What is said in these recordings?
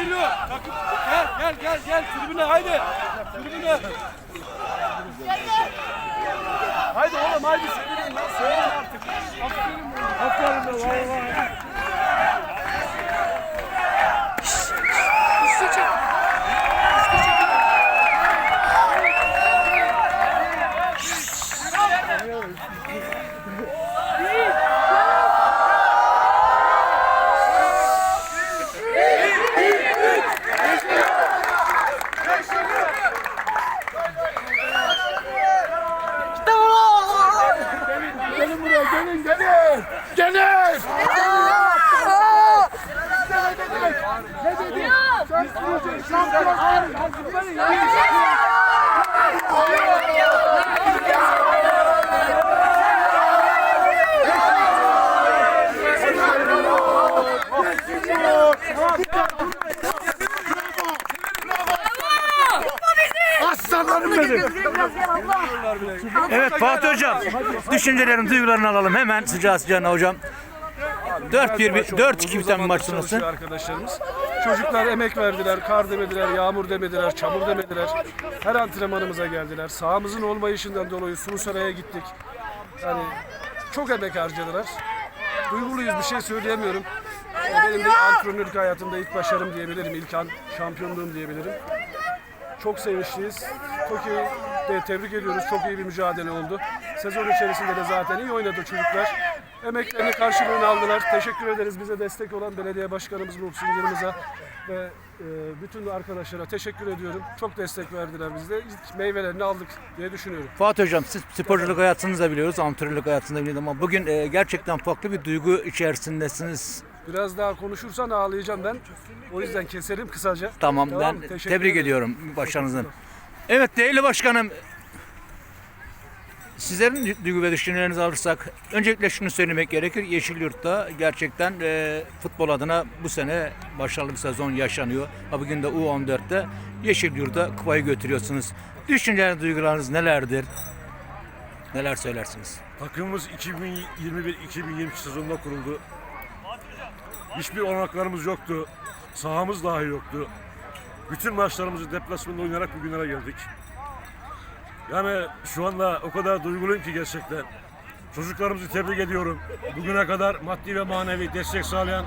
Gel gel gel gel tribüne haydi. Tribüne. Haydi oğlum haydi sevinin lan sevinin artık. Aferin. Aferin be vallahi. Gelin buraya gelin gelin. Gelin. Ne dedi? Şampiyon, şampiyon. Aslanlarım benim. Evet Fatih Hocam, düşüncelerini, duygularını alalım hemen sıcağı sıcağına hocam. 4-1, 4-2 biten bir maç sonrası. Arkadaşlarımız. Çocuklar emek verdiler, kar demediler, yağmur demediler, çamur demediler. Her antrenmanımıza geldiler. Sahamızın olmayışından dolayı Sulusaray'a gittik. Yani çok emek harcadılar. Duyguluyuz bir şey söyleyemiyorum. Benim de antrenörlük hayatımda ilk başarım diyebilirim, ilk an şampiyonluğum diyebilirim. Çok sevinçliyiz. Toki'yi de tebrik ediyoruz. Çok iyi bir mücadele oldu. Sezon içerisinde de zaten iyi oynadı çocuklar. Emeklerini karşılığını aldılar. Teşekkür ederiz bize destek olan belediye başkanımız Muhsin Yılmaz'a ve e, bütün arkadaşlara teşekkür ediyorum. Çok destek verdiler bizde. İlk meyvelerini aldık diye düşünüyorum. Fatih Hocam siz sporculuk hayatınızı da biliyoruz, antrenörlük hayatını da biliyoruz ama bugün e, gerçekten farklı bir duygu içerisindesiniz. Biraz daha konuşursan ağlayacağım ben. O yüzden keselim kısaca. Tamam, ben teşekkür tebrik ederim. ediyorum başarınızdan. Evet değerli başkanım, sizlerin duygu ve düşüncelerinizi alırsak öncelikle şunu söylemek gerekir. Yeşilyurt'ta gerçekten e, futbol adına bu sene başarılı bir sezon yaşanıyor. Ha, Bugün de U14'te Yeşilyurt'a kupayı götürüyorsunuz. Düşünceleriniz, duygularınız nelerdir? Neler söylersiniz? Takımımız 2021-2022 sezonunda kuruldu. Hiçbir olanaklarımız yoktu. Sahamız dahi yoktu. Bütün maçlarımızı deplasmanda oynayarak bugünlere geldik. Yani şu anda o kadar duyguluyum ki gerçekten. Çocuklarımızı tebrik ediyorum. Bugüne kadar maddi ve manevi destek sağlayan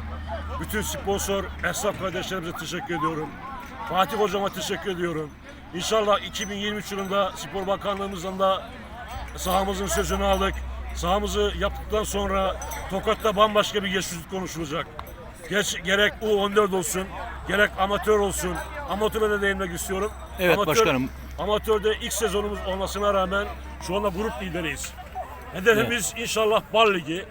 bütün sponsor, esnaf kardeşlerimize teşekkür ediyorum. Fatih Hocama teşekkür ediyorum. İnşallah 2023 yılında Spor Bakanlığımızdan da sahamızın sözünü aldık. Sahamızı yaptıktan sonra Tokat'ta bambaşka bir geçişlik konuşulacak. Geç, gerek U14 olsun, gerek amatör olsun. Amatöre de değinmek istiyorum. Evet başkanım. Amatörde ilk sezonumuz olmasına rağmen şu anda grup lideriyiz. Hedefimiz inşallah Bal Ligi.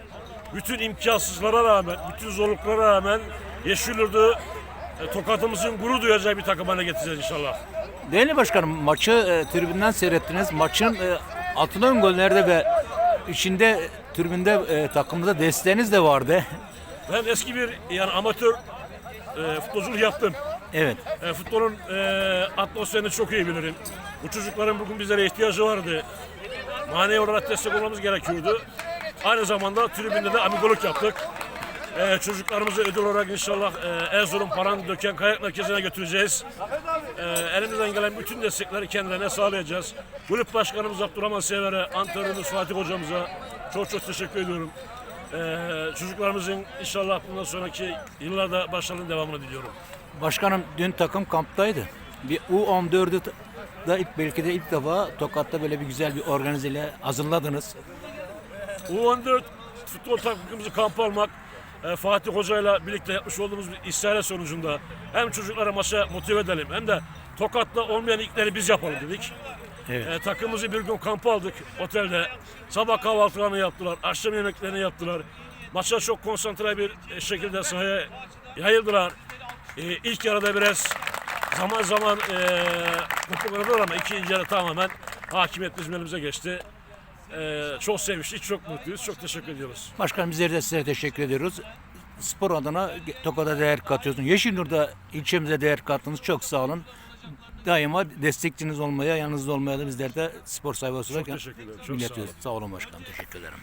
Bütün imkansızlara rağmen, bütün zorluklara rağmen Yeşilyurt'u e, Tokat'ımızın gurur duyacağı bir takım haline getireceğiz inşallah. Değerli başkanım maçı e, tribünden seyrettiniz. Maçın e, atılan gollerde ve içinde tribünde e, takımda desteğiniz de vardı. Ben eski bir yani amatör e, futbolculuk yaptım. Evet. E, futbolun e, atmosferini çok iyi bilirim. Bu çocukların bugün bizlere ihtiyacı vardı. Manevi olarak destek olmamız gerekiyordu. Aynı zamanda tribünde de amigoluk yaptık. E, çocuklarımızı ödül olarak inşallah e, Erzurum Paran Döken Kayak Merkezi'ne götüreceğiz. E, elimizden gelen bütün destekleri kendilerine sağlayacağız. Kulüp Başkanımız Abdurrahman Sever'e, antrenörümüz Fatih Hocamıza çok çok teşekkür ediyorum. E, çocuklarımızın inşallah bundan sonraki yıllarda başarılı devamını diliyorum. Başkanım dün takım kamptaydı. Bir U14'ü da ilk belki de ilk defa Tokat'ta böyle bir güzel bir organizeyle hazırladınız. U14 futbol takımımızı kampa almak e, Fatih Hoca ile birlikte yapmış olduğumuz bir istihare sonucunda hem çocuklara maça motive edelim hem de Tokat'ta olmayan ilkleri biz yapalım dedik. Evet. E, takımımızı bir gün kampa aldık otelde. Sabah kahvaltılarını yaptılar, akşam yemeklerini yaptılar. Maça çok konsantre bir e, şekilde sahaya yayıldılar. E, ilk yarıda biraz zaman zaman e, kopuklardılar ama ikinci yarı tamamen hakimiyet bizim elimize geçti. Ee, çok sevmiştik, çok mutluyuz. Çok teşekkür ediyoruz. Başkanım bizleri de size teşekkür ediyoruz. Spor adına Tokat'a değer katıyorsunuz. Yeşilyurt'ta ilçemize değer kattınız. Çok sağ olun. Daima destekçiniz olmaya, yanınızda olmaya da bizler de spor sahibi olarak. Çok sağ olun. Sağ olun başkanım. Teşekkür ederim.